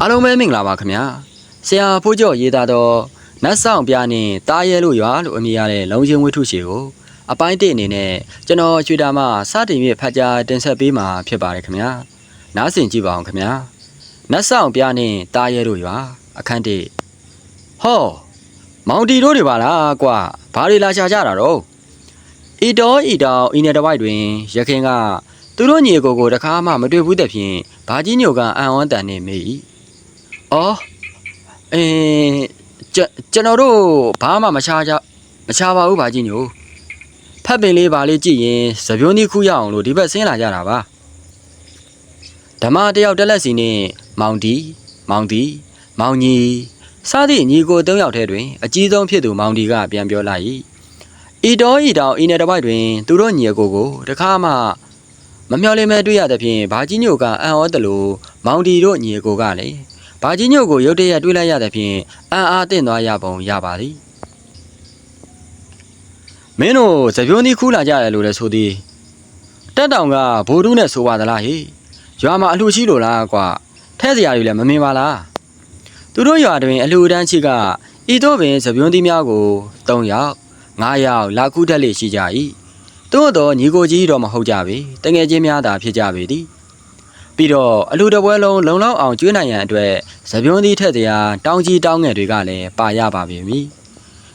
အားလုံးပဲမင်္ဂလာပါခင်ဗျာဆရာဖိုးကျော်ရေးသားတော့နတ်ဆောင်ပြနှင့်တားရဲလို့ရွာလို့အမည်ရတဲ့လုံချင်းဝိထုရှည်ကိုအပိုင်းတစ်အနေနဲ့ကျွန်တော်ရွှေတာမစတင်၍ဖတ်ကြားတင်ဆက်ပေးမှာဖြစ်ပါတယ်ခင်ဗျာနားဆင်ကြည့်ပါအောင်ခင်ဗျာနတ်ဆောင်ပြနှင့်တားရဲလို့ရွာအခန်းတစ်ဟောမောင်တီတို့တွေပါလားကွာဘာတွေလာရှာကြတာတော့ဤတော်ဤတော်ဤနယ်တစ်ဝိုက်တွင်ရခင်ကသူတို့ညီကိုကိုတခါမှမတွေ့ဘူးတဲ့ဖြင့်ဘာကြီးညိုကအံ့ဩတန်နေမိ၏ အော်အင်းကျွန်ကျွန်တော်တို့ဘာမှမရှားကြမရှားပါဘူးဘာကြီးညိုဖတ်ပင်လေးပါလေးကြည့်ရင်သပြိုးနီးခုရအောင်လို့ဒီဘက်ဆင်းလာကြတာပါဓမ္မတယောက်တက်လက်စီနဲ့မောင်တီမောင်တီမောင်ကြီးစသည့်ညီကို၃ယောက်ထဲတွင်အကြီးဆုံးဖြစ်သူမောင်တီကပြန်ပြောလိုက်၏ဤတော်ဤတောင်ဤနယ်တစ်ပိုက်တွင် သူတို့ညီကိုကိုတခါမှမမျှော်လင့်မဲတွေ့ရသဖြင့်ဘာကြီးညိုကအံ့ဩတယ်လို့မောင်တီတို့ညီကိုကလည်း ဘာကြီးညိုကိုရုတ်တရက်တွေ့လိုက်ရသဖြင့်အံ့အားသင့်သွားရပုံရပါသည်မင်းတို့သပြိုးနီးခူးလာကြတယ်လို့လည်းဆိုသည်တက်တောင်ကဘိုးတူးနဲ့ဆိုပါသလားဟေ့ရွာမှာအလှရှိလို့လားကွာထဲစရာတွေလည်းမမြင်ပါလားသူတို့ရွာတွင်အလှတန်းချိကဤတို့ပင်သပြိုးနီးများကို၃ယောက်၅ယောက်လာခုတက်လေရှိကြ၏သို့တော့ညီကိုကြီးတော့မဟုတ်ကြပေတငယ်ချင်းများသာဖြစ်ကြပေသည် ပြီးတော့အလှတပွဲလုံးလုံလောက်အောင်ကျွေးနိုင်ရန်အတွက်သပြိုးနီးထက်တရားတောင်းကြီးတောင်းငယ်တွေကလည်းပါရပါပြီမည်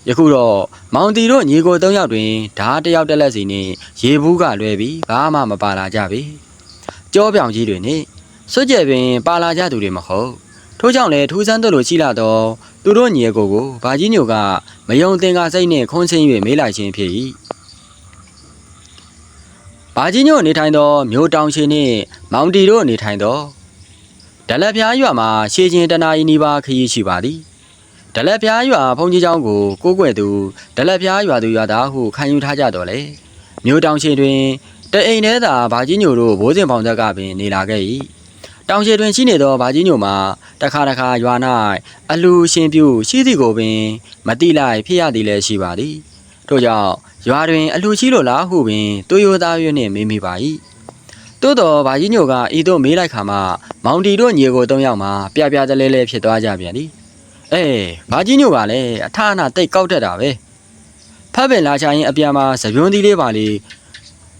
ယခုတော့မောင်တီတို့ညီကို၃ယောက်တွင်ဓာတ်တစ်ယောက်တက်လက်စီနှင့်ရေဘူးကလွဲပြီးဘာမှမပါလာကြပေကြောပြောင်ကြီးတွေနှင့်စွတ်ကြဲပင်ပါလာကြသူတွေမဟုတ်ထို့ကြောင့်လည်းထူးဆန်းတို့လိုရှိလာတော့သူတို့ညီကိုကိုဘာကြီးညိုကမယုံသင်္ကာစိတ်နှင့်ခွန်းချင်း၍မေးလိုက်ခြင်းဖြစ်၏ ဘာကြီးညို့နေထိုင်သောမြို့တောင်ရှင်နှင့်မောင်တီတို့နေထိုင်သောဒလက်ပြားရွာမှာရှေးချင်းတနာရီနီးပါးခရီးရှိပါသည်ဒလက်ပြားရွာဘုန်းကြီးကျောင်းကိုကိုးကွယ်သူဒလက်ပြားရွာသူရွာသားဟုခံယူထားကြတော်လဲမြို့တောင်ရှင်တွင်တအိမ်ထဲသာဘာကြီးညို့တို့ဘိုးစဉ်ပေါင်ဇက်ကပင်နေလာခဲ့၏တောင်ရှင်တွင်ရှိနေသောဘာကြီးညို့မှာတခါတခါရွာ၌အလူရှင်ပြုရှိသည့်ကိုပင်မတိလိုက်ဖြစ်ရသည်လည်းရှိပါသည် ထို့ကြောင့်ရွာတွင်အလူရှိလိုလားဟုပင်တူရိုသားရွနှင့်မေးမိပါ၏သို့တော်ဘာကြီးညိုကဤသို့မေးလိုက်ခါမှမောင်တီတို့ညီကို၃ယောက်မှာပြပြတလဲလဲဖြစ်သွားကြပြန်သည်အေးဘာကြီးညို့ကလည်းအထအနာတိတ်ကောက်တတ်တာပဲဖတ်ပင်လာချရင်အပြန်မှာသပြွန်းသီးလေးပါလေ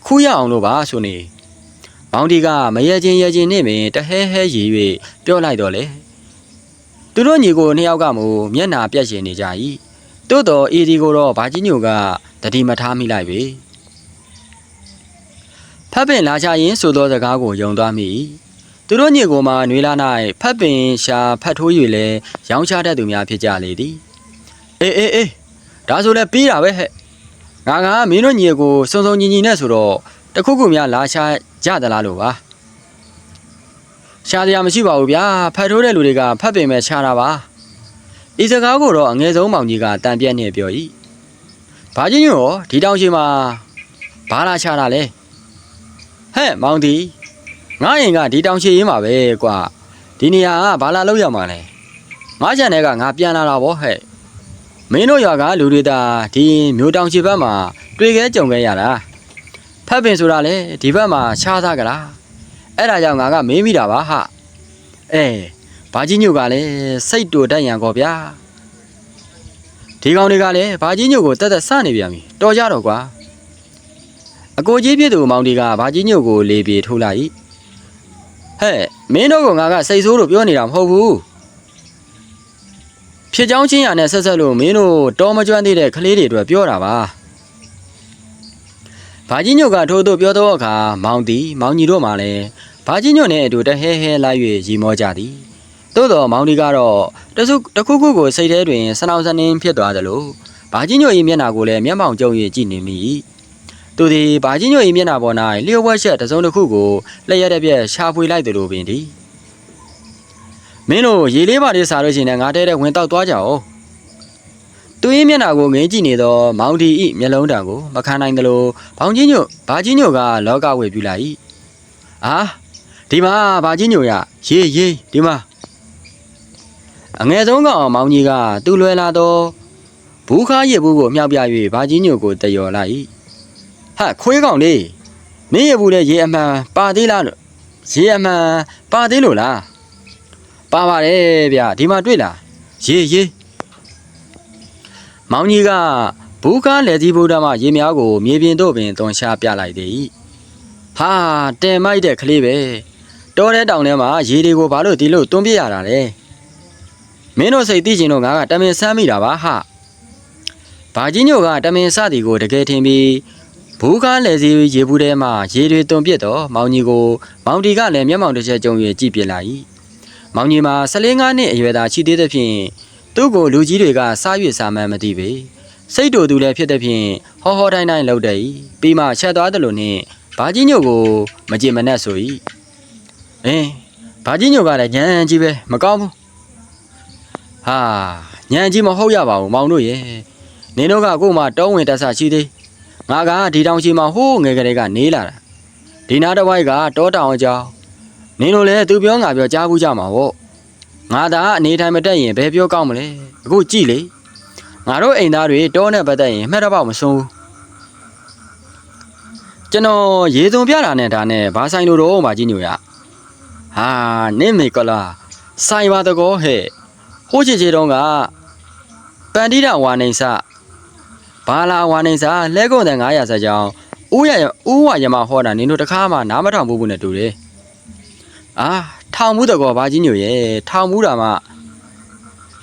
ခူးရအောင်လို့ပါဆိုနေမောင်ဒီကမရချင်းရချင်းနဲ့ပင်တဟဲဟဲရီ၍ပြောလိုက်တော့လေသူတို့ညီကိုနှစ်ယောက်ကမူမျက်နာပြက်ရှင်နေကြ၏ သို့တော်အေဒီကိုတော့ဘာကြီးညို့ကတတိမထားမိလိုက်ပြီဖတ်ပင်လာချရင်ဆိုသောစကားကိုယုံသွားမိ၏သူတို့ညီကိုမှာနွေလာ၌ဖတ်ပင်ရှာဖတ်ထိုး၍လဲရောင်းချတတ်သူများဖြစ်ကြလေသည်အေးအေးအေးဒါဆိုလဲပြီးတာပဲဟဲ့ငါကမင်းတို့ညီကိုစုံစုံညီညီနဲ့ဆိုတော့တခုခုများလာရှာကြသလားလို့ပါရှာတရားမရှိပါဘူးဗျာဖတ်ထိုးတဲ့လူတွေကဖတ်ပင်ပဲရှာတာပါ ဤစကားကိုတော့အငယ်ဆုံးမောင်ကြီးကတန်ပြက်နေပြော၏ဘာချင်းညို့ရောဒီတောင်ရှိမှာဘာလာရှာတာလဲဟဲ့မောင်တီငါရင်ကဒီတောင်ရှိရေးမှာပဲကွာဒီနေရာကဘာလာလောက်ရမှာလဲငါချန်တဲ့ကငါပြန်လာတာဗောဟဲ့မင်းတို့ရွာကလူတွေသာဒီမျိုးတောင်ရှိဘက်မှာတွေ့ခဲကြုံခဲ့ရတာဖတ်ပင်ဆိုတာလေဒီဘက်မှာရှားသားကြလားအဲ့ဒါကြောင့်ငါကမေးမိတာပါဟာအဲ ဘာကြီးညို့ကလည်းစိတ်တူတတ်ရန်ကောဗျာဒီကောင်တွေကလည်းဘာကြီးညို့ကိုတက်တက်စနေပြန်ပြီတော်ကြတော့ကွာအကိုကြီးပြည့်သူမောင်ဒီကဘာကြီးညို့ကိုလေပြေထိုးလိုက်ဟဲ့မင်းတို့ကငါကစိတ်ဆိုးလို့ပြောနေတာမဟုတ်ဘူးဖြစ်ချောင်းချင်းရနဲ့ဆက်ဆက်လို့မင်းတို့တော်မကျွမ်းသေးတဲ့ကလေးတွေအတွက်ပြောတာပါဘာကြီးညို့ကထိုးထိုးပြောတော့အခါမောင်တီမောင်ကြီးတို့မှလည်းဘာကြီးညို့နဲ့အတူတဟဲဟဲလိုက်၍ရီမောကြသည် သို့တော်မောင်ဒီကတော့တစုတစ်ခုခုကိုစိတ်ထဲတွင်စနောင်စနင်းဖြစ်သွားသလိုဘာကြီးညို့၏မျက်နှာကိုလည်းမျက်မှောင်ကျုံ၍ကြည့်နေမိ၏သူသည်ဘာကြီးညို့၏မျက်နှာပေါ်၌လျှို့ဝှက်ချက်တစ်စုံတစ်ခုကိုလက်ရတဲ့ပြက်ရှာဖွေလိုက်သလိုပင်သည်မင်းတို့ရေလေးပါလေးစားလို့ရှိရင်လည်းငါတဲတဲ့ဝင်တောက်သွားကြအောင်သူ၏မျက်နှာကိုငင်းကြည့်နေသောမောင်ဒီ၏မျက်လုံးတံကိုမခံနိုင်သလိုဘောင်ကြီးညို့ဘာကြီးညို့ကလောကဝေပြလိုက်၏အာဒီမှာဘာကြီးညို့ရရေးရေးဒီမှာ အငယ်ဆုံးကောင်မောင်ကြီးကသူ့လွယ်လာသောဘူးခါရစ်ဘူးကိုအမြောက်ပြ၍ဘာကြီးညို့ကိုတယော်လိုက်၏ဟာခွေးကောင်လေးမင်းရဘူးလေရေအမှန်ပါသေးလားလို့ရေအမှန်ပါသေးလို့လားပါပါတယ်ဗျဒီမှာတွေ့လားရေးရေးမောင်ကြီးကဘူးကားလက်ကြီးဗုဒ္ဓမရေများကိုမြေပြင်တို့ပင်သွန်ရှာပြလိုက်သည်ဟာတင်မိုက်တဲ့ကလေးပဲတောထဲတောင်ထဲမှာရေတွေကိုဘာလို့ဒီလိုတွန်းပြရတာလဲ မင်းတို့စိတ်သိချင်တော့ငါကတမင်ဆမ်းမိတာပါဟာဘာကြီးညို့ကတမင်စသည်ကိုတကယ်ထင်ပြီးဘူးကားလက်စီရေဘူးထဲမှာရေတွေတွန်းပြတော့မောင်ကြီးကိုမောင်တီကလည်းမျက်မှောင်တစ်ချက်ကြုံ၍ကြည့်ပြလိုက်မောင်ကြီးမှာ14နှစ်အရွယ်သားရှိသေးသဖြင့်သူ့ကိုလူကြီးတွေကစားရွေစားမှန်းမသိပေစိတ်တူသူလည်းဖြစ်တဲ့ဖြင့်ဟောဟောတိုင်းတိုင်းလှုပ်တဲ့ဤပြီးမှချက်သွားတယ်လို့နှင့်ဘာကြီးညို့ကိုမကြင်မနဲ့ဆို၏အင်းဘာကြီးညို့ကလည်းညံကြီးပဲမကောင်းဘူး ဟာညံကြီးမဟုတ်ရပါဘူးမောင်တို့ရဲ့နင်တို့ကကို့မှာတောင်းဝင်တက်ဆရှိသေးငါကဒီတောင်ချီမှာဟိုးငယ်ကလေးကနေလာတာဒီနာတစ်ဝိုက်ကတောတောင်အကြောင်းနင်တို့လည်းသူပြောငါပြောကြားဘူးကြမှာပေါ့ငါသာအနေထိုင်မတက်ရင်ဘယ်ပြောကောင်းမလဲအခုကြည့်လေငါတို့အိမ်သားတွေတောနဲ့ပတ်သက်ရင်မှတ်တော့မဆုံးဘူးကျွန်တော်ရေစုံပြတာနဲ့ဒါနဲ့ဘာဆိုင်လို့တော့မကြီးညိုရဟာနင့်မေကလာဆိုင်ပါတကောဟဲ့ ဟိုးချေချေတုံးကပန်တိတာဝါနေစဘာလာဝါနေစလဲကုန်တဲ့900ဆက်ကြောင်းဦးရဦးဝရမဟောတာနင်တို့တခါမှနားမထောင်ဘူးဘူးနဲ့တူတယ်အာထောင်မှုတကောဘာကြီးညို့ရဲ့ထောင်မှုတာမှ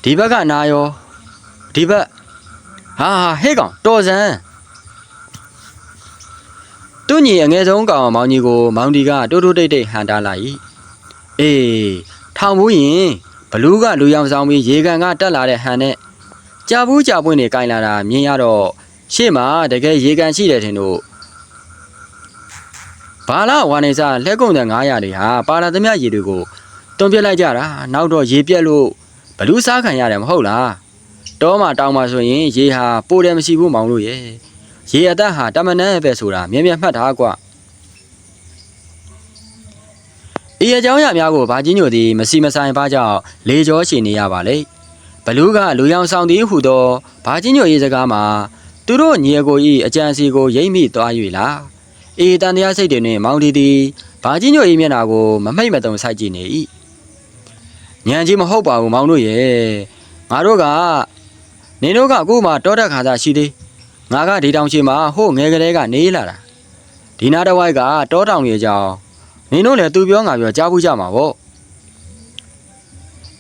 ဒီဘက်ကနာရောဒီဘက်ဟာဟဲ့ကောင်တော်စံသူညီအငယ်ဆုံးကောင်မောင်ကြီးကိုမောင်ဒီကတိုးတိုးတိတ်တိတ်ဟန်တာလိုက်အေးထောင်မှုရင် ဘလူးကလူရောင်ဆောင်ပြီးရေကန်ကတက်လာတဲ့ဟန်နဲ့ကြာဘူးကြာပွင့်တွေကင်လာတာမြင်ရတော့ရှေ့မှာတကယ်ရေကန်ရှိတယ်ထင်တို့ဘာလာဝါနေစားလက်ကုံတဲ့900တွေဟာပါလာသမျှရေတွေကိုတွန်းပြစ်လိုက်ကြတာနောက်တော့ရေပြက်လို့ဘလူးစားခံရတယ်မဟုတ်လားတောမှာတောင်းမှာဆိုရင်ရေဟာပိုတယ်မရှိဘူးမောင်လို့ရဲ့ရေအသက်ဟာတမနန်းပဲဆိုတာမြင်မြင်မှတ်ထားကွာ ဤအကြောင်းအရာများကိုဘာကြီးညိုသည်မစီမဆိုင်ပါကြောင့်လေကြောရှင်နေရပါလေဘလူးကလူရောင်ဆောင်သည်ဟုသောဘာကြီးညိုရေးစကားမှာသူတို့ညီအကိုဤအကြံစီကိုရိမ့်မိသွား၍လားအေးတန်တရားစိတ်တွေနဲ့မောင်တီတီဘာကြီးညိုရေးမျက်နှာကိုမမိတ်မတုံစိုက်ကြည့်နေ၏ညံကြီးမဟုတ်ပါဘူးမောင်တို့ရဲ့ငါတို့ကနင်တို့ကအခုမှတောတက်ခါသာရှိသေးငါကဒီတောင်ရှိမှာဟို့ငယ်ကလေးကနေလာတာဒီနာတစ်ဝိုက်ကတောတောင်ရဲ့ကြောင် နင်တို့လည်းသူပြောငါပြောကြားဘူးကြမှာပေါ့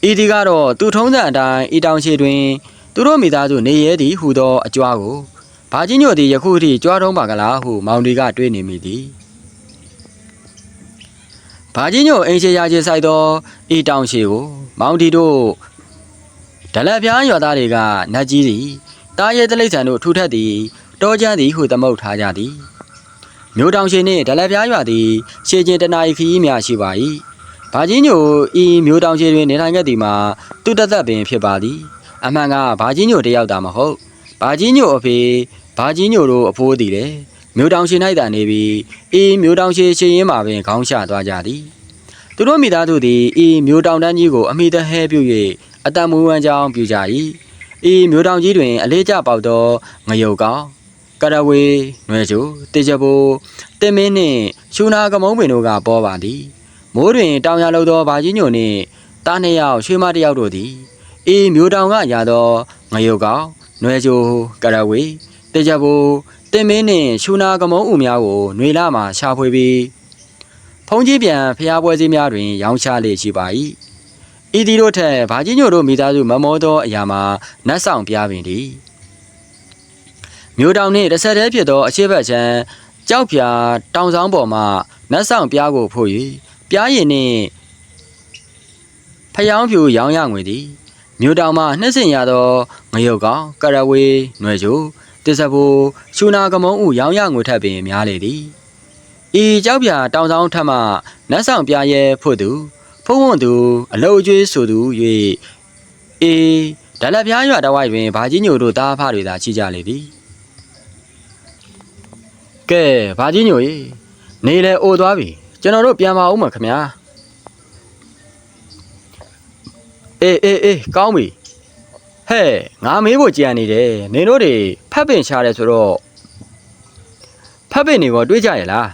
ဤဒီကတော့သူထုံးစံအတိုင်းဤတောင်ရှိတွင် သူတို့မိသားစုနေရဲသည်ဟူသောအကြွားကိုဘာကြီးညို့သည်ယခုထိကြွားတုံးပါကလားဟုမောင်ဒီကတွေးနေမိသည်ဘာကြီးညို့အင်းချေရာချေဆိုင်သောဤတောင်ရှိကို မောင်ဒီတို့ဒလက်ပြားရွာသားတွေကနတ်ကြီးသည်တားရဲတလိษံတို့ထူထပ်သည်တောကျန်းသည်ဟုသမုတ်ထားကြသည် မြို့တောင်ရှိနှင့်ဒလက်ပြားရွာသည်ရှေချင်းတနာရီခရီးများရှိပါ၏ဘာကြီးညို့ဤမြို့တောင်ရှိတွင်နေထိုင်ခဲ့သည်မှာသူတသက်ပင်ဖြစ်ပါသည်အမှန်ကဘာကြီးညို့တယောက်သာမဟုတ်ဘာကြီးညို့အဖေဘာကြီးညိုတို့အဖိုးတည်တယ်မြို့တောင်ရှင်၌တန်နေပြီးအေးမြို့တောင်ရှင်ရှင်ရင်းမှာပင်ခေါင်းချသွားကြသည်သူတို့မိသားစုသည်အေးမြို့တောင်တန်းကြီးကိုအမိတဟဲပြု၍အတမူဝမ်းကြောင်းပြုကြ၏အေးမြို့တောင်ကြီးတွင်အလေးကျပေါက်သောငရုတ်ကောင် ကရဝေနွယ်ချိုတေချဘူတင်မင်းနှင့်ရှူနာကမုံပင်တို့ကပေါ်ပါသည်မိုးတွင်တောင်ရ lâu သောဘာကြီးညိုနှင့်တားနှစ်ယောက်ရွှေမတစ်ယောက်တို့သည်အေးမြို့တောင်ကရသောငရုတ်ကောင်နွယ်ချိုကရဝေတေချဘူတင်မင်းနှင့်ရှူနာကမုံဦးများကိုຫນွေလာမှရှာဖွေပြီးဖုံးကြီးပြန်ဖျားပွဲစည်းများတွင် ရောင်းချလေရှိပါ၏ဤဒီတို့ထက်ဘာကြီးညိုတို့မိသားစုမမောသောအရာမှာနတ်ဆောင်ပြပင်သည် မြို့တောင်နှင့်တစ်ဆက်တည်းဖြစ်သောအခြေဘက်ချမ်းကြောက်ဖြာတောင်ဆောင်ပေါ်မှနတ်ဆောင်ပြားကိုဖို့၍ပြားရည်နှင့်ဖျောင်းဖြူရောင်းရငွေသည်မြို့တောင်မှနှစ်ဆင်ရသောငရုတ်ကောင်ကရဝေးຫນွယ်ချိုတစ္ဆဘူရှူနာကမုံဥရောင်းရငွေထပ်ပင်များလေသည်ဤကြောက်ဖြာတောင်ဆောင်ထက်မှနတ်ဆောင်ပြားရဲဖို့သူဖုံးဝွန်သူအလုတ်အကျွေးဆိုသူ၍အေးဒါလက်ပြားရွာတဝိုက်တွင်ဘာကြီးညိုတို့သားဖတွေသာရှိကြလေသည် ကဲဘာကြီးညိုရေနေလေအိုသွားပြီကျွန်တော်တို့ပြန်ပါဦးမှာခင်ဗျာအေးအေးအေးကောင်းပြီဟဲ့ငါမေးဖို့ကြံနေတယ်နင်တို့တွေဖက်ပင်ရှားတယ်ဆိုတော့ဖက်ပင်တွေကိုတွေးကြရလား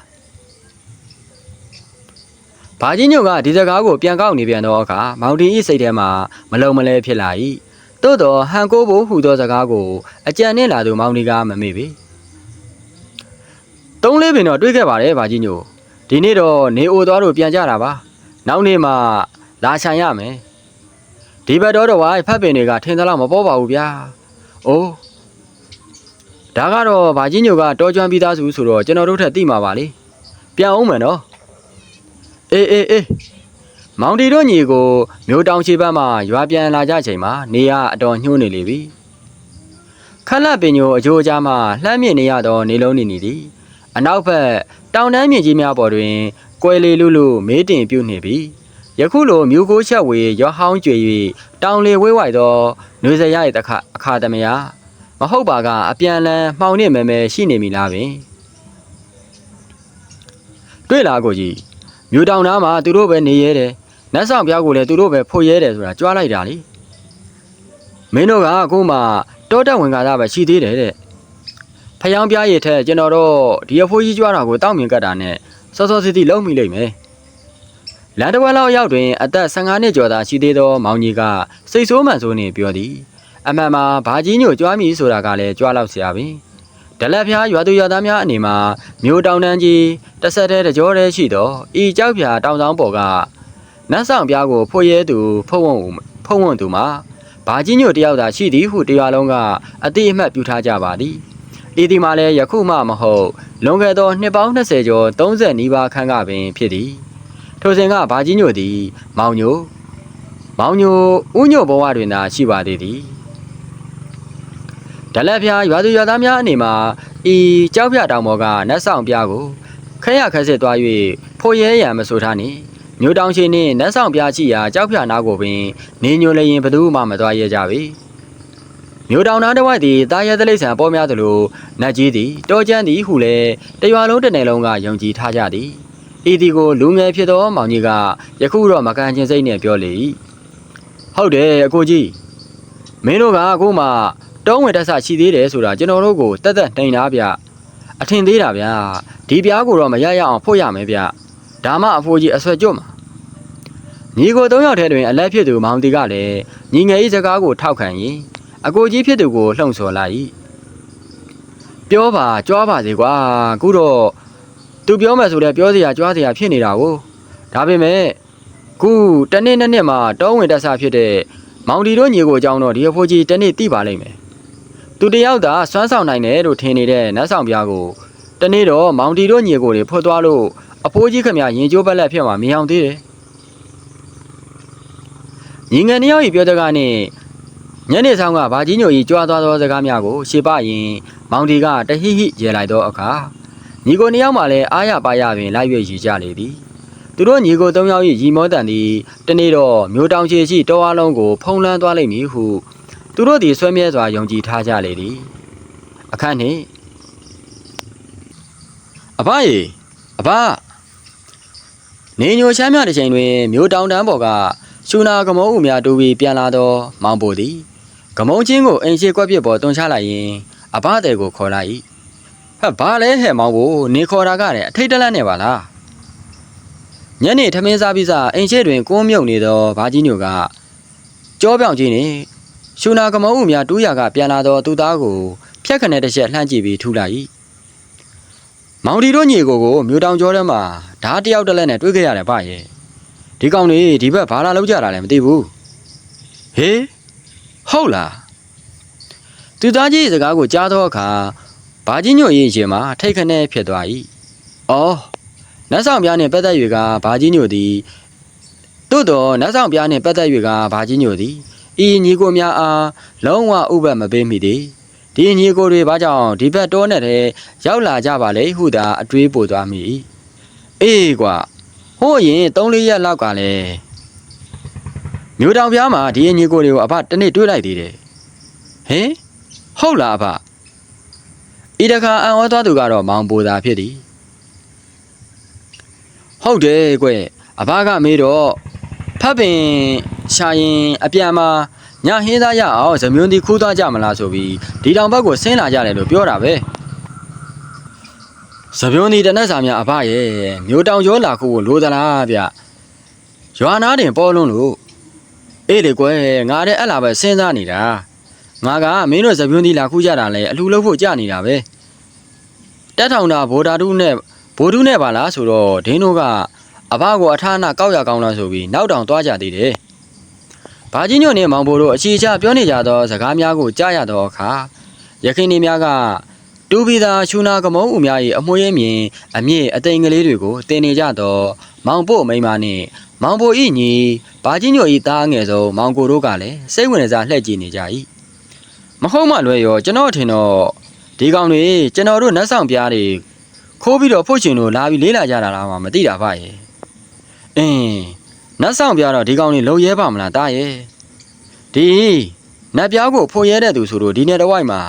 ဘာဘာကြီးညို့ကဒီစကားကိုပြန်ကောက်နေပြန်တော့အခါမောင်တင်ဤစိတ်ထဲမှာမလုံမလဲဖြစ်လာ၏သို့တော့ဟန်ကိုဖို့ဟူသောစကားကိုအကြံနဲ့လာသူမောင်ဒီကမမေ့ပေ သုံးလေးပင်တော့တွေးခဲ့ပါတယ်ဘာကြီးညို့ဒီနေ့တော့နေအိုသွားတို့ပြန်ကြတာပါနောက်နေ့မှလာချန်ရမယ်ဒီဘက်တော့တော့ဝိုင်းဖတ်ပင်တွေကထင်သလောက်မပေါ်ပါဘူးဗျာအိုးဒါကတော့ဘာကြီးညို့ကတော်ကြွမ်းပြီးသားစုဆိုတော့ကျွန်တော်တို့ထက်သိမှာပါလေပြန်အောင်မယ်နော်အေးအေးအေးမောင်တီတို့ညီကိုမျိုးတောင်ချေဘက်မှရွာပြန်လာကြချိန်မှာနေရအတော်ညှိုးနေလေပြီခက်လက်ပင်ညိုအကျိုးကြားမှလှမ်းမြင့်နေရသောနေလုံးနေနေသည် အနောက်ဘက်တောင်တန်းမြင့်ကြီးများပေါ်တွင်ကွယ်လေလူလူမေးတင်ပြုတ်နေပြီယခုလိုမြို့ကိုချက်ဝေရောဟောင်းကြွေ၍တောင်လေဝဲဝိုက်သောနှွေစရရဲ့တခအခါသမယမဟုတ်ပါကအပြန်လန်းမှောင်နေမယ်မယ်ရှိနေပြီလားပင်တွေ့လားကိုကြီးမြို့တောင်သားမှာသူတို့ပဲနေရဲတယ်နတ်ဆောင်ပြားကိုလည်းသူတို့ပဲဖို့ရဲတယ်ဆိုတာကြွားလိုက်တာလေမင်းတို့ကအခုမှတောတက်ဝင်ကားသားပဲရှိသေးတယ်တဲ့ ဖျောင်းပြားရည်ထက်ကျွန်တော်တို့ဒီအဖိုးကြီးကြွားတာကိုတောက်မြင်ကတ်တာနဲ့စောစောစီစီလုံးမိလိုက်မယ်လန်တဝက်လောက်ရောက်တွင်အသက်15နှစ်ကျော်သာရှိသေးသောမောင်ကြီးကစိတ်ဆိုးမှန်ဆိုးနေပြောသည်အမှန်မှာဘာကြီးညို့ကြွားမိဆိုတာကလည်းကြွားလောက်စရာပင်ဒလက်ဖျားရွာသူရွာသားများအနေမှာမြို့တောင်တန်းကြီးတဆက်တဲ့တကြောတည်းရှိသောဤကြောက်ဖြာတောင်ဆောင်ပေါ်ကနတ်ဆောင်ပြားကိုဖွရဲသူဖုံဝုံဖုံဝုံသူမှာဘာကြီးညို့တယောက်သာရှိသည်ဟုတရားလုံးကအတိအမှတ်ပြုထားကြပါသည် ဤဒီမှာလည်းယခုမှမဟုတ်လွန်ခဲ့သောနှစ်ပေါင်း20ကျော်30နီးပါးခန့်ကပင်ဖြစ်သည်ထိုစဉ်ကဘာကြီးညို့သည် မောင်ညိုမောင်ညိုဥညို့ဘဝတွင်သာရှိပါသေးသည်ဒလက်ဖျားရွာသူရွာသားများအနေမှာဤကြောက်ပြတောင်ပေါ်ကနတ်ဆောင်ပြားကိုခက်ရခက်စစ်သွား၍ဖိုရဲရန်မဆိုထားနှင့်မြို့တောင်ရှိနှင့်နတ်ဆောင်ပြားရှိရာကြောက်ပြနားကိုပင်နေညွန်လျင်ဘသူမှမသွားရကြပေ မြို့တောင်သားတစ်ဝိုက်သည်တာရဲသလိษံပေါ်များသလိုနတ်ကြီးသည်တော်ကျန်းသည်ဟုလည်းတရွာလုံးတစ်နယ်လုံးကယုံကြည်ထားကြသည်ဤဒီကိုလူငယ်ဖြစ်သောမောင်ကြီးကယခုတော့မကန်ချင်းစိတ်နှင့်ပြောလေ၏ဟုတ်တယ်အကိုကြီးမင်းတို့ကအခုမှတုံးဝင်တက်ဆရှိသေးတယ်ဆိုတာကျွန်တော်တို့ကိုတက်တက်တိုင်တာဗျအထင်သေးတာဗျဒီပြားကိုတော့မရရအောင်ဖို့ရမယ်ဗျဒါမှအဖိုးကြီးအဆွဲကြွမှာညီကို၃ယောက်ထဲတွင်အလက်ဖြစ်သူမောင်တီကလည်းညီငယ်ဤစကားကိုထောက်ခံရင် အကိုကြီးဖြစ်သူကိုလှုံ့ဆော်လိုက်၏ပြောပါကြွားပါစေကွာခုတော့သူပြောမယ်ဆိုလည်းပြောစရာကြွားစရာဖြစ်နေတာကိုဒါပေမဲ့ခုတနေ့နှစ်နှစ်မှာတောင်းဝင်တက်ဆဖြစ်တဲ့မောင်တီတို့ညီကိုအကြောင်းတော့ဒီအဖိုးကြီးတနေ့သိပါလိမ့်မယ်။သူတယောက်သာစွမ်းဆောင်နိုင်တယ်လို့ထင်နေတဲ့နတ်ဆောင်ပြားကိုတနေ့တော့မောင်တီတို့ညီကိုတွေဖွတ်သွားလို့အဖိုးကြီးခမရင်ကျိုးပက်လက်ဖြစ်မှာမရောင်သေးတယ်။ညီငယ်နှစ်ယောက်ဤပြောတဲ့ကနေ ညနေဆောင်ကဘာကြီးညိုကြီးကြွားသွားသောစကားများကိုရှေပရင်မောင်တီကတဟိဟိရေလိုက်သောအခါညီကိုနှစ်ယောက်မှလည်းအားရပါရပင်လိုက်၍ရည်ကြလေသည်သူတို့ညီကို၃ယောက်၏ရီမောတန်သည်တနေ့တော့မျိုးတောင်ချေရှိတောအားလုံးကို ဖုံးလွှမ်းသွားလိမ့်မည်ဟုသူတို့သည်ဆွဲမြဲစွာယုံကြည်ထားကြလေသည်အခန့်နှင့်အဖရေအဖနေညိုချမ်းမြတစ်ချိန်တွင် မျိုးတောင်တန်းပေါ်ကရှူနာကမုံဦးများတူပြီးပြန်လာသောမောင်ပိုသည် ကမုံချင်းကိုအိမ်ရှိကွက်ပြစ်ပေါ်တွန်ချလိုက်ရင်အဖတဲ့ကိုခေါ်လိုက်၏ဟဲ့ဘာလဲဟဲ့မောင်ပိုနေခေါ်တာကလည်းအထိတ်တလန့်နဲ့ပါလားညနေထမင်းစားပြီးစားအိမ်ရှိတွင်ကုန်းမြုပ်နေသောဘာကြီးညိုကကြောပြောင်ကြီးနှင့်ရှူနာကမုံဦးများတူးရကပြန်လာသောသူသားကိုဖျက်ခနဲ့တစ်ချက်လှမ်းကြည့်ပြီးထူလိုက်၏မောင်တီတို့ညီကိုကိုမြို့တောင်ကျောထဲမှာဓာတ်တယောက်တစ်လက်နဲ့တွေ့ခဲ့ရတယ်ဗျရဲ့ဒီကောင်လေးဒီဘက်ဘာလာလောက်ကြတာလဲမသိဘူးဟေး ဟုတ်လားသူသားကြီးစကားကိုကြားသောအခါဘာကြီးညိုရင်ရှင်မှာထိတ်ခနဲ့ဖြစ်သွား၏အော်နတ်ဆောင်ပြားနှင့်ပတ်သက်၍ကဘာကြီးညိုသည်သို့တော့နတ်ဆောင်ပြားနှင့်ပတ်သက်၍ကဘာကြီးညိုသည်ဤညီကိုများအားလုံးဝဥပတ်မပေးမိသည်ဒီညီကိုတွေဘာကြောင့်ဒီဘက်တောနဲ့တည်းရောက်လာကြပါလေဟုသာအတွေးပို့သွားမိ၏အေးကွာဟိုးရင်၃၄ရက်လောက်ကလည်း မြို့တောင်ပြားမှာဒီညီကိုတွေကိုအဖတနေ့တွေးလိုက်သေးတယ်ဟင်ဟုတ်လားအဖဤတခါအံ့ဩသွားသူကတော့မောင်ပူသာဖြစ်သည်ဟုတ်တယ်ကွအဘကမေးတော့ဖတ်ပင်ရှာရင်အပြန်မှာညဟင်းသားရအောင်ဇမြွန်ဒီခူးသွားကြမလားဆိုပြီးဒီတောင်ဘက်ကိုဆင်းလာကြတယ်လို့ပြောတာပဲဇမြွန်ဒီတနက်စာများအဘရဲ့မျိုးတောင်ကျော်လာခုကိုလိုသလားဗျရွာနာတင်ပေါ်လွန်းလို့ အေးလေကွယ်ငါတဲ့အဲ့လာပဲစဉ်းစားနေတာငါကမင်းတို့ဇပြုံးဒီလာခုကြတာလဲအလှလို့ဖို့ကြနေတာပဲတက်ထောင်တာဗိုလ်ဒါတုနဲ့ဗိုလ်တုနဲ့ပါလားဆိုတော့ဒင်းတို့ကအဘကိုအထာနာကောက်ရကောင်းလားဆိုပြီးနောက်တောင်သွားကြသေးတယ်ဘာကြီးညွန့်နဲ့မောင်ဘိုတို့အချီချပြောနေကြသောစကားများကိုကြားရသောအခါရခိုင်နေများကတူပီသာရှူနာကမုံဦးများ၏အမွှေးရင်းမြင်အမြင့်အသိင်ကလေးတွေကိုတင်နေကြသောမောင်ပို့မိန်းမနှင့် မောင်ပိုဤညီဘာကြီးညိုဤသားအငယ်ဆုံးမောင်ကိုတို့ကလည်းစိတ်ဝင်စားလှည့်ကြည့်နေကြ၏မဟုတ်မှလွယ်ရောကျွန်တော်ထင်တော့ဒီကောင်တွေကျွန်တော်တို့နတ်ဆောင်ပြားတွေခိုးပြီးတော့ဖို့ချင်လို့လာပြီးလေးလာကြတာလားမှမသိတာဗျရဲ့အင်းနတ်ဆောင်ပြားတော့ဒီကောင်တွေလုံရဲပါမလားတာရဲ့ဒီနတ်ပြားကိုဖို့ရဲတဲ့သူဆိုတော့ဒီနေ့တစ်ဝိုက်မှာ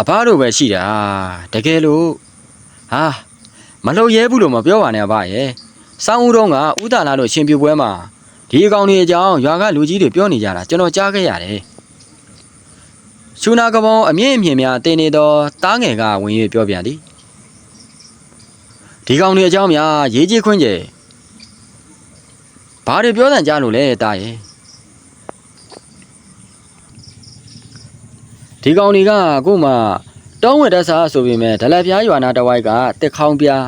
အဘတို့ပဲရှိတာတကယ်လို့ဟာမလုံရဲဘူးလို့မပြောပါနဲ့ဗျရဲ့ စောင်းဦးတော့ကဥဒါလာတို့ရှင်ပြပွဲမှာဒီအကောင်တွေအကြောင်းရွာကလူကြီးတွေပြောနေကြတာကျွန်တော်ကြားခဲ့ရတယ်။ရှူနာကပောအမြင့်အမြင့်များတင်နေသောတားငယ်ကဝင်၍ပြောပြန်သည်။ဒီကောင်တွေအကြောင်းများရေးကြီးခွင့်ကျဲ။ဘာတွေပြောတန်ကြလို့လဲတားရဲ့။ဒီကောင်တွေကအခုမှတောင်းဝတ်တက်စားဆိုပေမဲ့ဒလက်ပြားရွာနာတစ်ဝိုက်ကတက်ခေါင်းပြား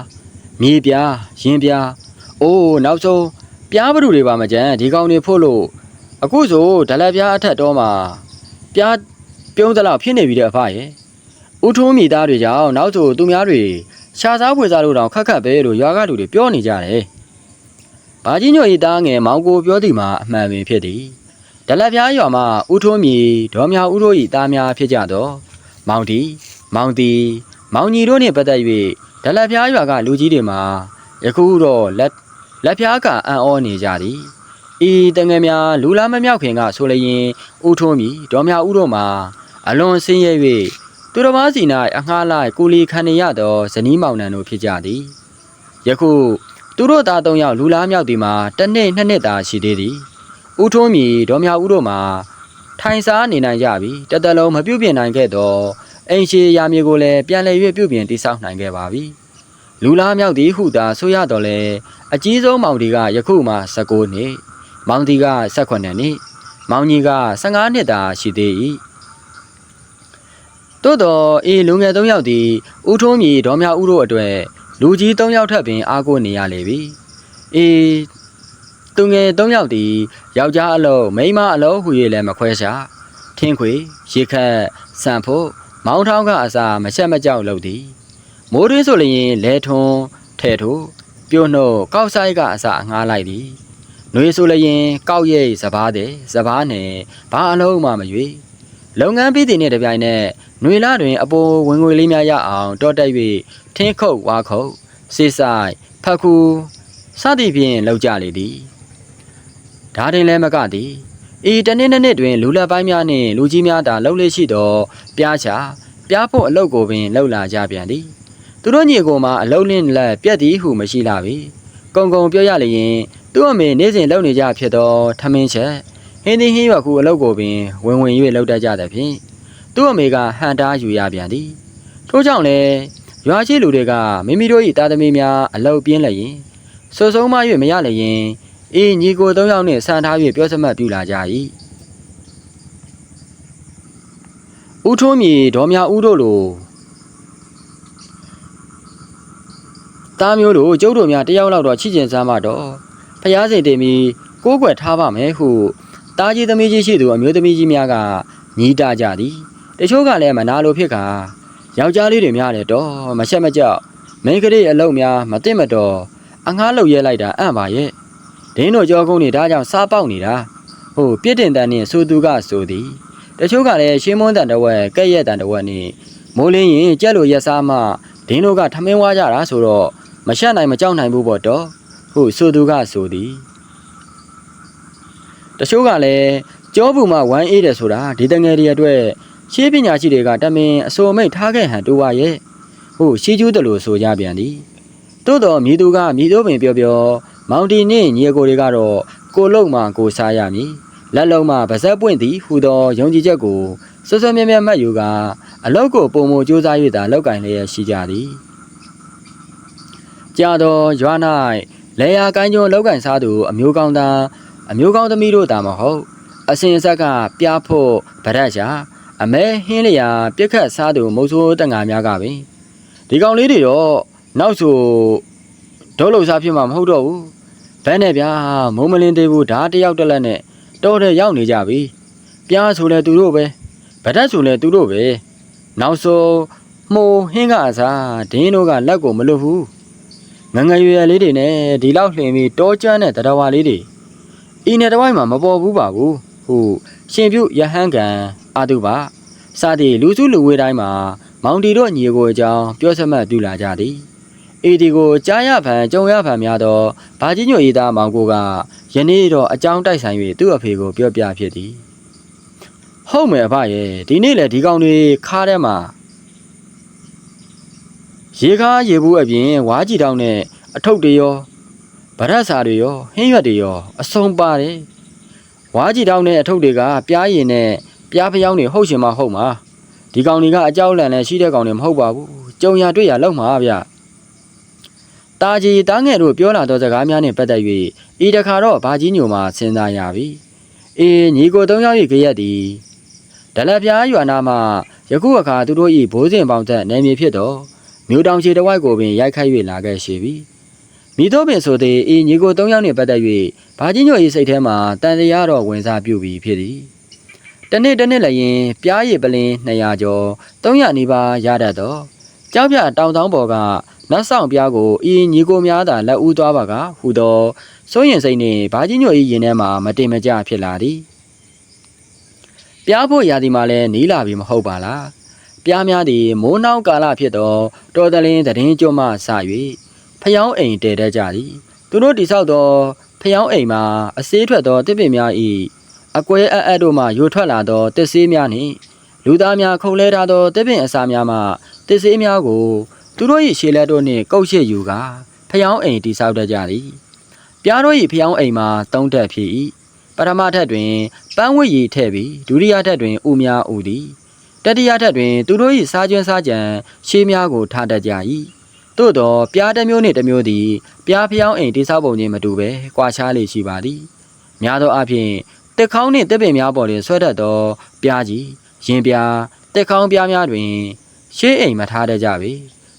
မြေပြားရင်ပြား အိုးနောက်ဆုံးပြားဘလူတွေပါမကြမ်းဒီကောင်တွေဖို့လို့အခုဆိုဒလက်ပြားအထက်တော့မှာပြားပြုံးသလောက်ဖြစ်နေပြီတဲ့အဖရဲ့ဥထုံးမိသားတွေကြောင့်နောက်ဆိုသူများတွေရှားစားဖွေစားလို့တောင်ခက်ခက်ပဲလို့ရွာကလူတွေပြောနေကြတယ်။ဘာကြီးညို့ဤသားငယ်မောင်ကိုပြောသည်မှာအမှန်ပင်ဖြစ်သည်။ဒလက်ပြားရွာမှာဥထုံးမီဒေါ်မြောင်ဥတို့ဤသားများဖြစ်ကြတော့မောင်တီမောင်တီမောင်ညီတို့နှင့်ပတ်သက်၍ဒလက်ပြားရွာကလူကြီးတွေမှာယခုတော့လက် လက်ဖျားကအံ့ဩနေကြသည်ဤတငယ်များလူလားမမြောက်ခင်ကဆိုလျင်ဥထုံးမီဒေါ်မြဦးတို့မှာအလွန်ဆင်းရဲ၍သူတော်ဘာစီ၌အငှားလိုက်ကိုလီခံနေရသောဇနီးမောင်နှံတို့ဖြစ်ကြသည်ယခုသူတို့သားသုံးယောက်လူလားမြောက်သည်မှာတစ်နှစ်နှစ်နှစ်သာရှိသေးသည်ဥထုံးမီဒေါ်မြဦးတို့မှာထိုင်စားနေနိုင်ကြပြီတသက်လုံးမပြုတ်ပြင်နိုင်ခဲ့သောအိမ်ရှိရာမြေကိုလည်းပြန်လည်၍ပြုတ်ပြင်တိဆောက်နိုင်ခဲ့ပါပြီ လူလားမြောက်သည်ဟုသာဆိုရတော်လဲအကြီးဆုံးမောင်ဒီကယခုမှ19နှစ်မောင်ဒီက18နှစ်မောင်ကြီးက15နှစ်သာရှိသေး၏သို့တော့အေလူငယ်3ယောက်သည်ဦးထုံးမြည်ဒေါ်မြဦးတို့အတွက်လူကြီး3ယောက်ထပ်ပင်အားကိုးနေရလေပြီအေသူငယ်3ယောက်သည်ယောက်ျားအလုံးမိန်းမအလုံးဟူ၍လည်းမခွဲရှာထင်းခွေရေခတ်စံဖို့မောင်းထောင်းကအစာမချက်မကြောက်လုပ်သည် မိုးရင်းဆိုလျင်လဲထွန်းထဲထို့ပြုတ်နှုတ်ကောက်ဆိုင်ကအစာငှားလိုက်သည်။နှွေဆိုလျင်ကောက်ရိတ်စပားတဲ့စပားနဲ့ဘာအလုံးမှမရွေလုပ်ငန်းပြီးတဲ့နေ့တပြိုင်နက်ຫນွေလာတွင် အပေါ်ဝင်ငွေလေးများရအောင်တောတက်၍ထင်းခုတ်ဝါခုတ်စေးဆိုင်ဖက်ခုစသည်ဖြင့်လောက်ကြလေသည်။ဒါတင်လည်းမကသည်ဤတနေ့နှစ်နှစ်တွင် လူလက်ပိုင်းများနှင့်လူကြီးများသာလှုပ်လေရှိသော ပြားချပြားဖို့အလုတ်ကိုပင်လှုပ်လာကြပြန်သည်။ သူတို့ညီကိုမှာအလုတ်လင်းလက်ပြက်သည်ဟုမရှိလာပြီ။ကုံကုံပြောရလျင်သူ့အမေနေ့စဉ်လှုပ်နေကြဖြစ်သောထမင်းချက်ဟင်းသီးဟင်းရွက်ခုအလုတ်ကိုပင်ဝင်ဝင်၍လှုပ်တတ်ကြသဖြင့်သူ့အမေကဟန်တားယူရပြန်သည်။ထို့ကြောင့်လည်းရွာရှိလူတွေကမိမိတို့၏တာသမီများအလုတ်ပြင်းလျင်ဆွဆုံးမ၍မရလျင်အေးညီကို၃ယောက်နှင့်ဆန်ထား၍ပြောစမှတ်ပြူလာကြ၏ဦးထုံးမြေဒေါ်မြဦးတို့လို သားမျိုးတို့ကျုပ်တို့များတယောက်လောက်တော့ချစ်ကျင်စားမှတော့ဖျားစင်တင်ပြီးကိုးကွယ်ထားပါမယ်ဟုတားကြီးသမီးကြီးရှိသူအမျိုးသမီးကြီးများကညီးတာကြသည်တချို့ကလည်းမနာလိုဖြစ်ခါယောက်ျားလေးတွေများတယ်တော့မချက်မကြောက်မိန်းကလေးအလုံးများမသိမတော်အငှားလုတ်ရဲလိုက်တာအံ့ပါရဲ့ဒင်းတို့ကြောကုန်းနေဒါကြောင့်စားပေါက်နေတာဟိုပြစ်တင်တန်နဲ့ဆိုသူကဆိုသည်တချို့ကလည်းရှင်းမွန်းတန်တဝက်ကဲ့ရဲ့တန်တဝက်နဲ့မိုးလင်းရင်ကြက်လိုရက်စားမှဒင်းတို့ကထမင်းဝါကြတာဆိုတော့ မရှက်နိုင်မကြောက်နိုင်ဘူးပေါ့တော့ဟုဆိုသူကဆိုသည်တချို့ကလည်းကြောဘူးမှဝမ်းအေးတယ်ဆိုတာဒီတငယ်တွေအတွက်ရှေးပညာရှိတွေကတမင်အစိုးမိတ်ထားခဲ့ဟန်တူပါရဲ့ဟုရှေးကျူးတယ်လို့ဆိုကြပြန်သည်သို့တော်မြည်သူကမြည်သူပင်ပြောပြောမောင်တီနှင့်ညီအကိုတွေကတော့ကိုလုံမှကိုစားရမည်လက်လုံးမှဗဇက်ပွင့်သည်ဟူသောယုံကြည်ချက်ကိုဆွဆွမြဲမြဲမှတ်ယူကအလောက်ကိုပုံမကြိုးစား၍သာလောက်ကင်လျက်ရှိကြသည် ကြာသောရွာ၌လေယာကိုင်းကျွန်းလောက်ကန်စားသူအမျိုးကောင်းသားအမျိုးကောင်းသမီးတို့တာမဟုတ်အစင်အဆက်ကပြားဖို့ဗရက်ရှာအမဲဟင်းလျာပြက်ခတ်စားသူမုတ်ဆိုးတန်ငါများကပင်ဒီကောင်လေးတွေတော့နောက်ဆိုဒုတ်လုံစားဖြစ်မှာမဟုတ်တော့ဘူးဘဲနဲ့ဗျာမုံမလင်းသေးဘူးဓာတယောက်တက်လက်နဲ့တော့တဲ့ရောက်နေကြပြီပြားဆိုလဲသူတို့ပဲဗရက်ဆိုလဲသူတို့ပဲနောက်ဆိုမှုံဟင်းကအစားဒင်းတို့ကလက်ကိုမလွတ်ဘူး ငငယ်ရွယ်ရွယ်လေးတွေနဲ့ဒီလောက်လှင်ပြီးတောကျွမ်းတဲ့တရဝါလေးတွေဤနယ်တစ်ဝိုက်မှာမပေါ်ဘူးပါဘူးဟုရှင်ပြုရဟန်းကံအာတုပါစသည်လူစုလူဝေးတိုင်းမှာမောင်တီတို့ညီကိုအကြောင်းပြောစမှတ်ပြုလာကြသည်အေဒီကိုကြားရဖန်ကြုံရဖန်များသောဘာကြီးညိုရေးသားမောင်ကိုကယနေ့တော့အကြောင်းတိုက်ဆိုင်၍သူ့အဖေကိုပြောပြဖြစ်သည်ဟုတ်မယ်အဖရဲ့ဒီနေ့လေဒီကောင်တွေခါးထဲမှာ ရေကားရေဘူးအပြင်ဝါးကြည်တောင်းနဲ့အထုပ်တွေရောဗရက်စာတွေရောဟင်းရွက်တွေရောအစုံပါတယ်ဝါးကြည်တောင်းနဲ့အထုပ်တွေကပြားရည်နဲ့ပြားဖျောင်းတွေဟုတ်ရှင်မဟုတ်မှာဒီကောင်တွေကအကြောက်လန့်နဲ့ရှိတဲ့ကောင်တွေမဟုတ်ပါဘူးကြုံရတွေ့ရလောက်မှာဗျတာကြီးတားငယ်တို့ပြောလာသောစကားများနဲ့ပတ်သက်၍ဤတခါတော့ဘာကြီးညိုမှာစဉ်းစားရပြီအေးညီကိုသုံးယောက်၏ကြရက်သည်ဒလပြားရွာနာမှာယခုအခါသူတို့၏ဘိုးစဉ်ပေါင်းသက်နယ်မြေဖြစ်တော့ မြို့တောင်ချေတစ်ဝိုက်ကိုပင်ရိုက်ခိုက်၍လာခဲ့ရှိပြီမိတို့ပင်ဆိုသည်အင်းညီကို၃ယောက်နှင့်ပတ်သက်၍ဘာကြီးညို၏စိတ်ထဲမှာတန်တရားတော်ဝင်စားပြုပြီးဖြစ်သည်တနေ့တနေ့လည်းရင်ပြားရည်ပလင်း200ကျော်300နီးပါးရတတ်သောကြောက်ပြတောင်တောင်းပေါ်ကနတ်ဆောင်ပြားကိုအင်းညီကိုများသာလက်ဦးသွားပါကဟူသောစိုးရင်စိတ်နှင့်ဘာကြီးညို၏ရင်ထဲမှာမတင်မကြဖြစ်လာသည်ပြားဖို့ရာဒီမှာလည်းနီးလာပြီမဟုတ်ပါလား ပြားများသည်မိုးနှောင်းကာလဖြစ်သောတော်တလင်းသတင်းကြွမှစ၍ဖျောင်းအိမ်တည်တတ်ကြသည်သူတို့တိဆောက်သောဖျောင်းအိမ်မှာအစေးထွက်သောတစ်ပင်များ၏အကွဲအအပ်တို့မှယိုထွက်လာသောတစ်ဆေးများနှင့်လူသားများခုန်လဲထားသောတစ်ပင်အစာများမှတစ်ဆေးများကိုသူတို့၏ရှေလက်တို့နှင့်ကုတ်ရှစ်ယူကာဖျောင်းအိမ်တိဆောက်တတ်ကြသည်ပြားတို့၏ဖျောင်းအိမ်မှာသုံးတက်ဖြစ်၏ပထမထက်တွင်ပန်းဝတ်ရည်ထည့်ပြီးဒုတိယထက်တွင်ဥများဥသည် တတိယထက်တွင်သူတို့၏စားကျွန်းစားကြံရှေးများကိုထားတတ်ကြ၏သို့သောပြားတစ်မျိုးနှင့်တစ်မျိုးသည်ပြားဖျောင်းအိမ်တိဆောက်ပုံချင်းမတူဘဲကွာခြားလေရှိပါသည်များသောအားဖြင့်တက်ခေါင်းနှင့်တက်ပင်များပေါ်တွင်ဆွဲတတ်သောပြားကြီးရင်ပြားတက်ခေါင်းပြားများတွင်ရှေးအိမ်မထားတတ်ကြပေ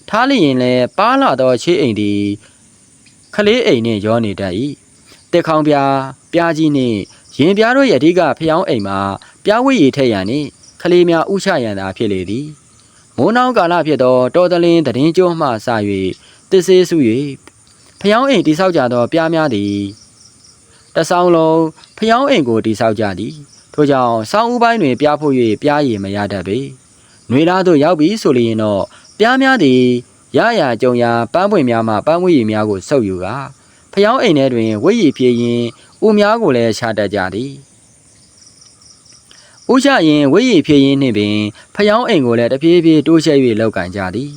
ထားလျင်လည်းပါလာသောရှေးအိမ်သည်ခလေးအိမ်နှင့်ရောနေတတ်၏တက်ခေါင်းပြားပြားကြီးနှင့်ရင်ပြားတို့ရဲ့အဓိကဖျောင်းအိမ်မှာပြားဝိရည်ထည့်ရန်နှင့် ကလေးများဥချရန်သာဖြစ်လေသည်မိုးနှောင်းကာလဖြစ်သောတော်တလင်းတရင်ကျိုးမှစ၍တစ္ဆေးစု၍ဖျောင်းအိမ်တိဆောက်ကြသောပြားများသည်တဆောင်လုံးဖျောင်းအိမ်ကိုတိဆောက်ကြသည်ထို့ကြောင့်ဆောင်းဦးပိုင်းတွင်ပြားဖို့၍ပြားရည်မရတတ်ပေ။နှွေလားသို့ရောက်ပြီဆိုလျင်တော့ပြားများသည်ရရကြုံရာပန်းပွင့်များမှပန်းဝတ်ရည်များကိုဆုပ်ယူကာဖျောင်းအိမ်ထဲတွင်ဝတ်ရည်ဖြည့်ရင်းဦးများကိုလည်းချတတ်ကြသည်။ ဥချရင်ဝိရည်ဖြည့်ရင်းနှင့်ပင်ဖျောင်းအိမ်ကိုလည်းတပြေးပြေးတိုးချဲ့၍လောက်ကန်ကြသည်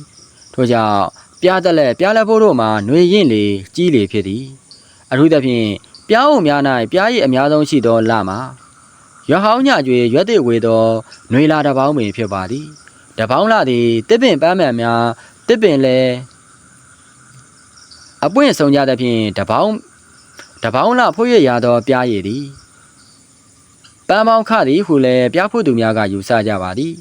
ထို့ကြောင့်ပြားတက်လက်ပြားလက်ဖို့တို့မှာຫນွေရင်လေကြီးလေဖြစ်သည်အထူးသဖြင့်ပြားအုံများ၌ပြားရည်အများဆုံးရှိသောလမှာရွဟောင်းညကျွေရွက်တဲ့ဝေသောຫນွေလာတစ်ပေါင်းပင်ဖြစ်ပါသည်တစ်ပေါင်းလာသည်တစ်ပင်ပန်းမှန်များတစ်ပင်လည်းအပွင့်ဆုံးကြသဖြင့်တစ်ပေါင်းတစ်ပေါင်းလာဖို့ရရသောပြားရည်သည် ပန်းပေါင်းခသည်ဟုလည်းပြဖို့သူများကယူဆကြပါသည်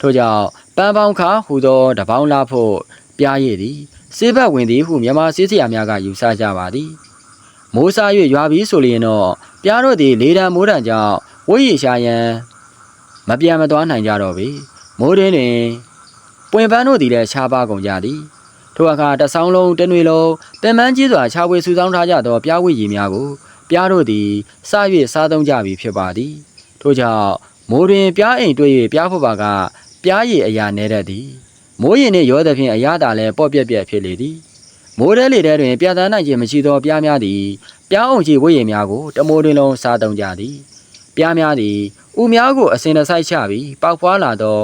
ထို့ကြောင့်ပန်းပေါင်းခဟူသောတပေါင်းလားဖို့ပြားရည်သည်စေဘက်ဝင်သည်ဟုမြန်မာစည်းစရာများကယူဆကြပါသည်မိုးစား၍ရွာပြီးဆိုလျင်တော့ပြားတို့သည်လေတံမိုးတံကြောင့်ဝိရည်ရှာရန်မပြန်မသွားနိုင်ကြတော့ပေမိုးရင်းတွင်ပွင့်ပန်းတို့သည်လည်းခြားပါကုန်ကြသည်ထိုအခါတဆောင်းလုံးတနွေလုံးပင်ပန်းကြီးစွာခြားဝေစုဆောင်းထားကြသောပြားဝိရည်များကို ပြားတို့သည်စ၍စားသုံးကြပြီဖြစ်ပါသည်ထို့ကြောင့်မိုးတွင်ပြားအိမ်တွေ့၍ပြားဖို့ပါကပြားရည်အရာနေတတ်သည်မိုးရင်နှင့်ရောသဖြင့်အရာသာလည်းပေါ့ပြက်ပြက်ဖြစ်လေသည်မိုးတဲလေတဲတွင်ပြသနိုင်ခြင်းမရှိသောပြားများသည်ပြားအောင်ကြီးဝိရည်များကိုတမိုးတွင်လုံးစားသုံးကြသည်ပြားများသည်ဥများကိုအစင်တစိုက်ချပြီးပေါက်ဖွာလာသော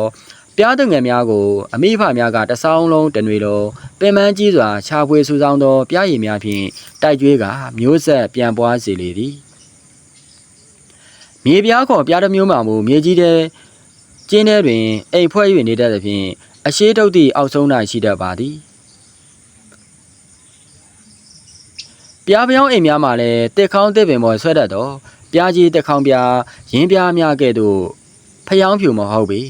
ပြားသူငယ်များကိုအမိဖများကတဆောင်းလုံးတနွေလုံးပင်ပန်းကြီးစွာခြာဖွေဆူဆောင်းသောပြားရည်များဖြင့်တိုက်ကျွေးကမျိုးဆက်ပြန်ပွားစေလေသည်မြေပြားခေါ်ပြားတစ်မျိုးမှမူမြေကြီးတဲ့ကျင်းထဲတွင်အိမ်ဖွဲ့၍နေတတ်သဖြင့်အရှိတုတ်သည့်အောက်ဆုံး၌ရှိတတ်ပါသည်ပြားပြောင်းအိမ်များမှာလည်းတစ်ခေါင်းတစ်ပင်ပေါ်ဆွဲတတ်တော့ပြားကြီးတစ်ခေါင်းပြားရင်းပြားများကဲ့သို့ဖျောင်းဖြူမဟုတ်ပေ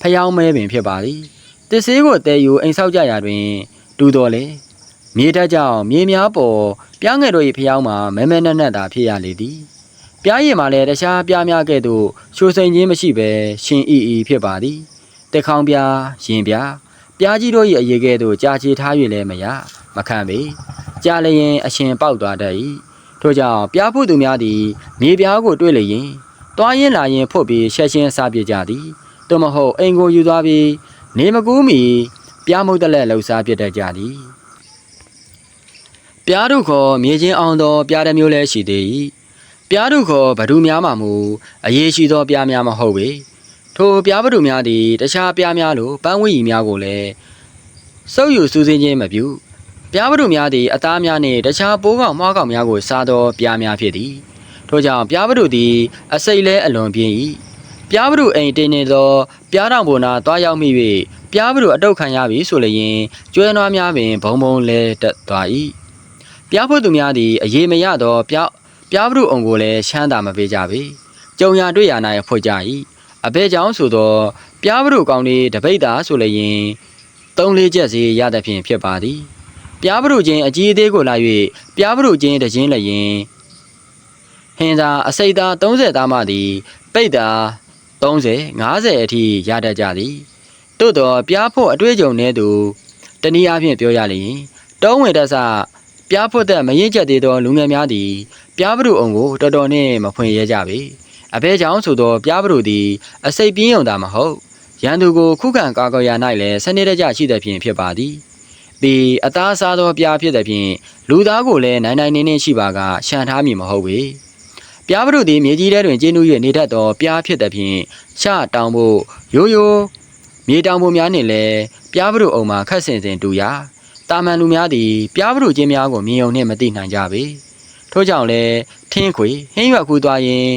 ဖျောင်းမဲပင်ဖြစ်ပါသည်တစ်ဆေးကိုတဲယူအိမ်ဆောက်ကြရာတွင်တူတော်လေမြေတက်ကြောင့်မြေများပေါ်ပြားငယ်တို့၏ဖျောင်းမှာမဲမဲနက်နက်သာဖြစ်ရလေသည်ပြားရည်မှာလည်းတခြားပြားများကဲ့သို့ချိုစိန်ခြင်းမရှိဘဲရှင်အီအီဖြစ်ပါသည်တစ်ခေါင်းပြားရင်ပြားပြားကြီးတို့၏အရေးကဲ့သို့ကြာချေထား၍လည်းမရမခံပေကြာလျင်အရှင်ပေါက်သွားတတ်၏ထို့ကြောင့်ပြားဖို့သူများသည်မြေပြားကိုတွေ့လျင်တွားရင်လာရင်ဖွတ်ပြီးရှက်ရှင်းစားပြကြသည် သို့မဟုတ်အိမ်ကိုယူသွားပြီးနေမကူးမီပြားမုတ်တလက်လှူစားပြတတ်ကြသည်ပြားတို့ခေါ်မြေချင်းအောင်သောပြားတစ်မျိုးလည်းရှိသေး၏ပြားတို့ခေါ်ဘဒူများမှမူအရေးရှိသောပြားများမဟုတ်ပေထိုပြားဘဒူများသည်တခြားပြားများလိုပန်းဝီများကိုလည်းစုပ်ယူစူးစင်းခြင်းမပြုပြားပတုများသည်အသားများနှင့်တခြားပိုးကောင်မွှားကောင်များကိုစားသောပြားများဖြစ်သည်ထို့ကြောင့်ပြားပတုသည်အစိတ်လဲအလွန်ပြင်း၏ ပြားပတုအိမ်တင်းနေသောပြားတောင်ပေါ်နာတွားရောက်မိ၍ပြားပတုအတုတ်ခံရပြီဆိုလျင်ကျွဲနွားများပင်ဘုံဘုံလဲတက်သွား၏ပြားဖို့သူများသည်အရေးမရသောပြားပြားပတုအုံကိုလည်းချမ်းသာမပေးကြပေကြုံရတွေ့ရ၌ဖွက်ကြ၏အဘဲကြောင့်ဆိုသောပြားပတုကောင်သည်တပိတ်သာဆိုလျင်သုံးလေးချက်စီရသဖြင့်ဖြစ်ပါသည်ပြားပရုချင်းအကြီးအသေးကိုလာ၍ပြားပရုချင်းတခြင်းလည်းရင်ဟင်သာအစိတ်သား30သားမှသည်ပိတ်သာ 30 50အထိရတတ်ကြသည်သို့တော့ပြားဖို့အတွေ့အကြုံနဲ့သူတနည်းအားဖြင့်ပြောရလျင်တောင်းဝင်တဆပြားဖို့သက်မရင်ချက်သေးသောလူငယ်များသည်ပြားပရုအုံကိုတော်တော်နှင့်မဖွင့်ရဲကြပေအဘဲကြောင့်ဆိုသောပြားပရုသည်အစိတ်ပြင်းုံသာမဟုတ်ရန်သူကိုခုခံကာကွယ်ရ၌လည်းစနစ်တကျရှိသဖြင့်ဖြစ်ပါသည်ပြီးအသားစားသောပြားဖြစ်သည်ဖြင့်လူသားကိုလည်းနိုင်နိုင်နေနေရှိပါကရှန်ထားမည်မဟုတ်ပေ ပြားပရုသည်မြေကြီးထဲတွင်ကျင်းနှူး၍နေတတ်သောပြားဖြစ်သည်ဖြင့်ရှတောင်ဖို့ရိုးရိုးမြေတောင်ဖို့များနှင့်လည်းပြားပရုအုံမှာခတ်ဆင်ဆင်တူရာတာမန်လူများသည်ပြားပရုချင်းများကိုမြင်ုံနှင့်မသိနိုင်ကြပေထို့ကြောင့်လည်းထင်းခွေဟင်းရွက်ကူးသွားရင်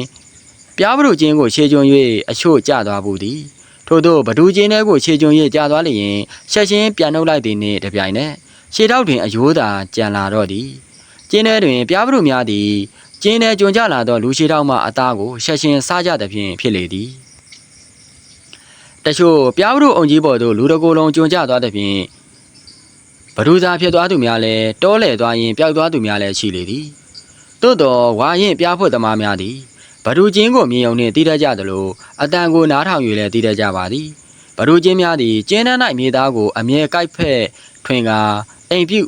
ပြားပရုချင်းကိုခြေကျုံ၍အချို့ကျသွားဘူးသည်ထို့သောဘဒူးချင်းထဲကိုခြေကျုံ၍ကြာသွားလျင်ဆက်ချင်းပြန်နှုတ်လိုက်သည်နှင့်တပြိုင်နက်ခြေထောက်တွင်အယိုးသာကြံလာတော့သည်ကျင်းထဲတွင်ပြားပရုများသည် ကျင်းထဲကြုံကြလာသောလူခြေထောက်မှအသားကိုဆက်ချင်းစားကြသဖြင့်ဖြစ်လေသည်တချို့ပြားပရုအုံကြီးပေါ်သို့လူတစ်ကိုယ်လုံးကြုံကြသွားသဖြင့်ဘဒူးသားဖြစ်သွားသူများလည်းတောလဲသွားရင်ပျောက်သွားသူများလည်းရှိလေသည်သို့တော်ဝါရင်ပြားဖွက်သမားများသည်ဘဒူချင်းကိုမြင်ုံနှင့်တည်တတ်ကြသလိုအတန်ကိုနားထောင်၍လည်းတည်တတ်ကြပါသည်ဘဒူချင်းများသည်ကျင်းတန်း၌မြေသားကိုအမြဲကိုက်ဖက်ထွင်ကာအိမ်ပြု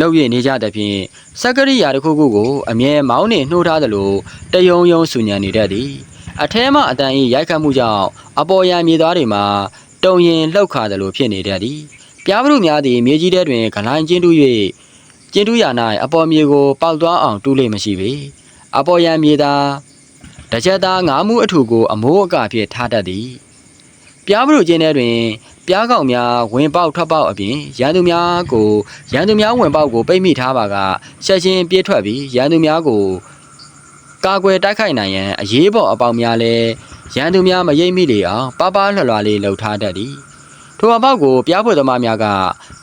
လုပ်ရနေကြသဖြင့်စက္ကရိယာတစ်ခုခုကိုအမြဲမောင်းနှင့်နှိုးထားသလိုတယုံယုံဆူညံနေတတ်သည်အထဲမှအတန်၏ရိုက်ခတ်မှုကြောင့်အပေါ်ယံမြေသားတွေမှာတုံရင်လှုပ်ခါသလိုဖြစ်နေတတ်သည်ပြားပရုများသည်မြေကြီးထဲတွင်ဂလိုင်းကျင်းတူး၍ကျင်းတူးရာ၌အပေါ်မြေကိုပေါက်သွားအောင်တူးလိမ့်မရှိပေအပေါ်ယံမြေသားတကြက်သားငါးမှုအထူကိုအမိုးအကာဖြင့်ထားတတ်သည်ပြားပရုချင်းထဲတွင် ပြားကောင်များဝင်ပေါက်ထွက်ပေါက်အပြင်ရန်သူများကိုရန်သူများဝင်ပေါက်ကိုပိတ်မိထားပါကဆက်ချင်းပြေးထွက်ပြီးရန်သူများကိုကာကွယ်တိုက်ခိုက်နိုင်ရန်အရေးပေါ်အပေါက်များလည်းရန်သူများမရိပ်မိလေအောင်ပပလွှတ်လွှာလေးလှုပ်ထားတတ်သည်ထိုအပေါက်ကိုပြားဖွယ်သမားများက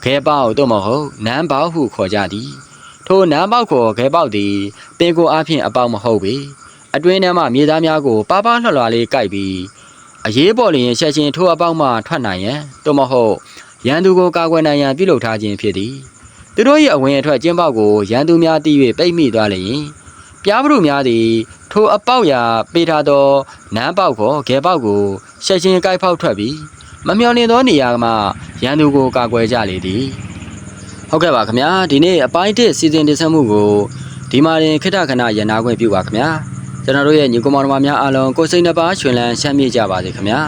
ခဲပေါက်သို့မဟုတ်နန်းပေါက်ဟုခေါ်ကြသည်ထိုနန်းပေါက်ခေါ်ခဲပေါက်သည်ပင်ကိုအဖျင်အပေါက်မဟုတ်ပေအတွင်းထဲမှမြေသားများကိုပပလွှတ်လွှာလေးကိုက်ပြီး အရေးပေါ်လျင်ဆက်ချင်းထိုအပေါက်မှထွက်နိုင်ရန်သို့မဟုတ်ရန်သူကိုကာကွယ်နိုင်ရန်ပြုလုပ်ထားခြင်းဖြစ်သည်သူတို့၏အဝင်အထွက်ကျင်းပေါက်ကိုရန်သူများတီး၍ပိတ်မိသွားလျင်ပြားပရုများသည်ထိုအပေါက်ရာပေးထားသောနန်းပေါက်ခေါ်ဂဲပေါက်ကိုဆက်ချင်းကိုက်ဖောက်ထွက်ပြီးမမျော်လင့်သောနေရာမှရန်သူကိုကာကွယ်ကြလေသည်ဟုတ်ကဲ့ပါခင်ဗျာဒီနေ့အပိုင်းတစ်စီစဉ်တင်ဆက်မှုကိုဒီမှာရင်ခိတ္တခဏရန်နာခွင့်ပြုပါခင်ဗျာ ကျွန်တော်တို့ရဲ့ညီကောင်မောင်နှမများအားလုံးကိုယ်စိတ်နှပါရှင်လန်းချမ်းမြေ့ကြပါစေခင်ဗျာ